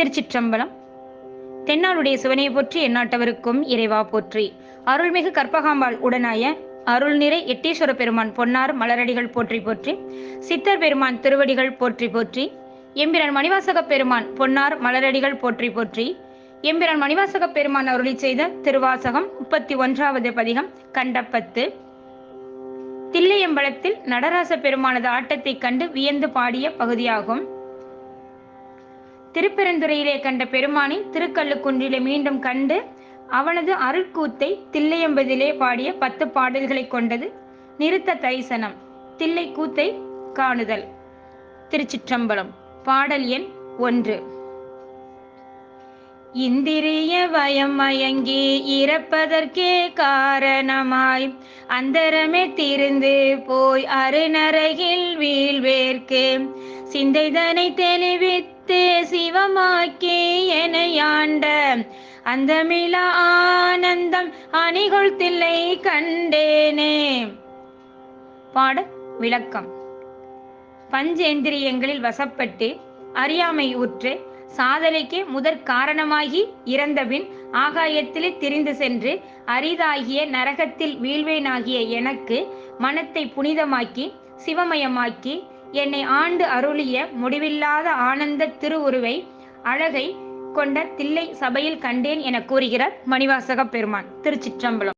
திருச்சிற்றம்பலம். தென்னாளுடைய சிவனையை போற்றி எந்நாட்டவருக்கும் இறைவா போற்றி. அருள்மிகு கற்பகாம்பாள் உடனாய அருள் நிறை எட்டீஸ்வர பெருமான் பொன்னார் மலரடிகள் போற்றி போற்றி. சித்தர் பெருமான் திருவடிகள் போற்றி போற்றி. எம்பிரன் மணிவாசக பெருமான் பொன்னார் மலரடிகள் போற்றி போற்றி. எம்பிரன் மணிவாசக பெருமான் அருளி செய்த திருவாசகம் முப்பத்தி ஒன்றாவது பதிகம் கண்டப்பத்து. தில்லையம்பலத்தில் நடராச பெருமானது ஆட்டத்தைக் கண்டு வியந்து பாடிய பகுதியாகும். திருப்பெருந்துறையிலே கண்ட பெருமானை திருக்கல்லுக்குன்றிலே மீண்டும் கண்டு அவனது அருட்கூத்தை தில்லையம்பதிலே பாடிய பத்து பாடல்களை கொண்டது நிறுத்த தரிசனம் தில்லை கூத்தை காணுதல். திருச்சிற்றம்பலம். பாடல் எண் ஒன்று. இந்திரிய வயம் மயங்கி இறப்பதற்கே காரணமாய் அந்தரமே திருந்து போய் அருநரகில் வீழ்வேற்கு. சிந்தைதனை தெளிவித்து சிவமாக்கி எனையாண்ட அந்தமில ஆனந்தம் அணிகொள் தில்லை கண்டேனே. பாட விளக்கம். பஞ்சேந்திரியங்களில் வசப்பட்டு அறியாமை உற்று சாதனைக்கு முதற் காரணமாகி இறந்தபின் ஆகாயத்திலே திரிந்து சென்று அரிதாகிய நரகத்தில் வீழ்வேனாகிய எனக்கு மனத்தை புனிதமாக்கி சிவமயமாக்கி என்னை ஆண்டு அருளிய முடிவில்லாத ஆனந்த திருவுருவை அழகை கொண்ட தில்லை சபையில் கண்டேன் என கூறுகிறார் மணிவாசக பெருமான் திருச்சிற்றம்பலம்.